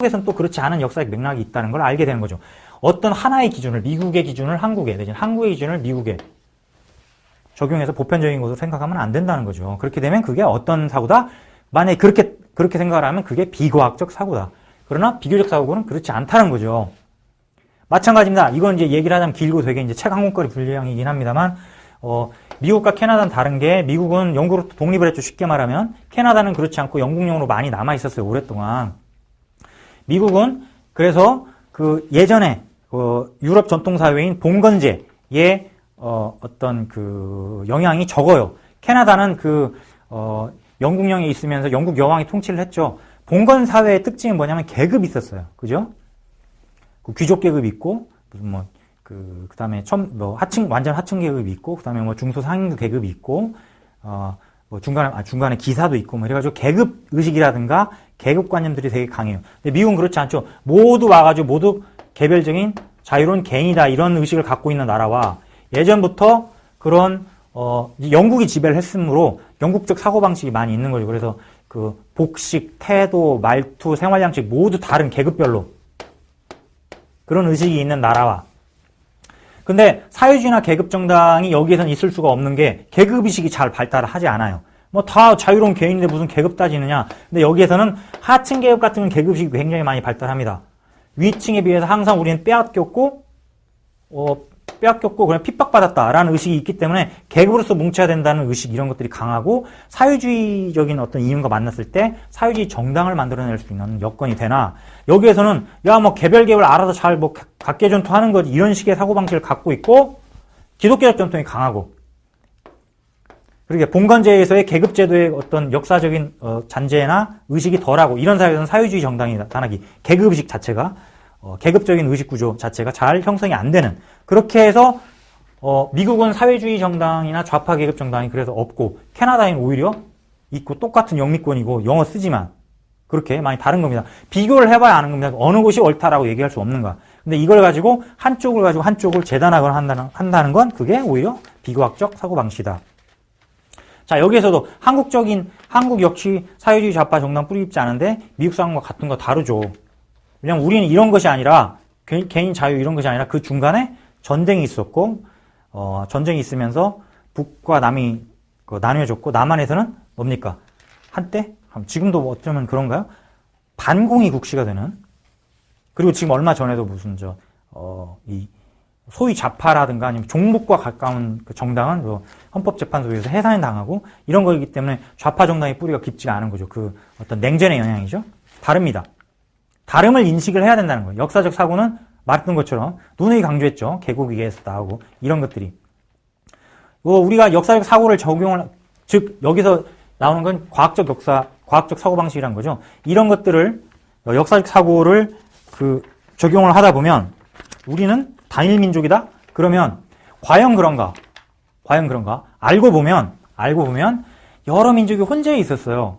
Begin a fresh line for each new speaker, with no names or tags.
한국에서는 또 그렇지 않은 역사적 맥락이 있다는 걸 알게 되는 거죠. 어떤 하나의 기준을 미국의 기준을 한국에 내지는 한국의 기준을 미국에 적용해서 보편적인 것으로 생각하면 안 된다는 거죠. 그렇게 되면 그게 어떤 사고다? 만약에 그렇게 그렇게 생각을 하면 그게 비과학적 사고다. 그러나 비교적 사고는 그렇지 않다는 거죠. 마찬가지입니다. 이건 이제 얘기를 하자면 길고 되게 이제 책 한 권거리 분량이긴 합니다만, 어, 미국과 캐나다는 다른 게 미국은 영국으로 독립을 했죠. 쉽게 말하면 캐나다는 그렇지 않고 영국령으로 많이 남아 있었어요. 오랫동안. 미국은 그래서 그 예전에 그 유럽 전통 사회인 봉건제의 어, 어떤 그 영향이 적어요. 캐나다는 그 어, 영국령에 있으면서 영국 여왕이 통치를 했죠. 봉건 사회의 특징이 뭐냐면 계급이 있었어요. 그죠? 그 귀족 계급이 있고 무슨 뭐 그 그 다음에 첨, 뭐 하층 완전 하층 계급이 있고 그 다음에 뭐 중소 상인도 계급이 있고 어 뭐 중간에 아, 중간에 기사도 있고 뭐 이래가지고 계급 의식이라든가 계급관념들이 되게 강해요. 근데 미국은 그렇지 않죠. 모두 와가지고 모두 개별적인 자유로운 개인이다 이런 의식을 갖고 있는 나라와 예전부터 그런 어 영국이 지배를 했으므로 영국적 사고 방식이 많이 있는 거죠. 그래서 그 복식, 태도, 말투, 생활 양식 모두 다른 계급별로 그런 의식이 있는 나라와 근데 사회주의나 계급 정당이 여기에선 있을 수가 없는 게 계급 의식이 잘 발달을 하지 않아요. 뭐 다 자유로운 개인인데 무슨 계급 따지느냐. 근데 여기에서는 하층 계급 같은 건 계급 의식이 굉장히 많이 발달합니다. 위층에 비해서 항상 우리는 빼앗겼고 어, 빼앗겼고 그냥 핍박받았다라는 의식이 있기 때문에 계급으로서 뭉쳐야 된다는 의식 이런 것들이 강하고 사회주의적인 어떤 이윤과 만났을 때 사회주의 정당을 만들어낼 수 있는 여건이 되나 여기에서는 야 뭐 개별 계급을 알아서 잘 뭐 각계 전투하는 거지 이런 식의 사고 방식을 갖고 있고 기독교적 전통이 강하고 그렇게 봉건제에서의 계급 제도의 어떤 역사적인 어, 잔재나 의식이 덜하고 이런 사회에서는 사회주의 정당이 나타나기 계급 의식 자체가 어, 계급적인 의식 구조 자체가 잘 형성이 안 되는 그렇게 해서 어, 미국은 사회주의 정당이나 좌파 계급 정당이 그래서 없고 캐나다에는 오히려 있고 똑같은 영미권이고 영어 쓰지만 그렇게 많이 다른 겁니다. 비교를 해봐야 아는 겁니다. 어느 곳이 옳다라고 얘기할 수 없는가. 근데 이걸 가지고 한쪽을 가지고 한쪽을 재단하거나 한다는, 한다는 건 그게 오히려 비과학적 사고방식이다. 자, 여기에서도 한국적인, 한국 역시 사회주의 좌파 정당 뿌리 있지 않은데 미국 상황과 같은 거 다르죠. 왜냐면 우리는 이런 것이 아니라 개인 자유 이런 것이 아니라 그 중간에 전쟁이 있었고 어, 전쟁이 있으면서 북과 남이 그 나뉘어졌고 남한에서는 뭡니까 한때 지금도 뭐 어쩌면 그런가요? 반공이 국시가 되는 그리고 지금 얼마 전에도 무슨 저 어, 이 소위 좌파라든가 아니면 종북과 가까운 그 정당은 그 헌법재판소에서 해산을 당하고 이런 거이기 때문에 좌파 정당의 뿌리가 깊지가 않은 거죠. 그 어떤 냉전의 영향이죠. 다릅니다. 다름을 인식을 해야 된다는 거예요. 역사적 사고는 말했던 것처럼 누누이 강조했죠. 개국 위기에서 나오고 이런 것들이. 우리가 역사적 사고를 적용을 즉 여기서 나오는 건 과학적 역사, 과학적 사고 방식이란 거죠. 이런 것들을 역사적 사고를 그 적용을 하다 보면 우리는 단일 민족이다. 그러면 과연 그런가? 과연 그런가? 알고 보면 알고 보면 여러 민족이 혼재해 있었어요.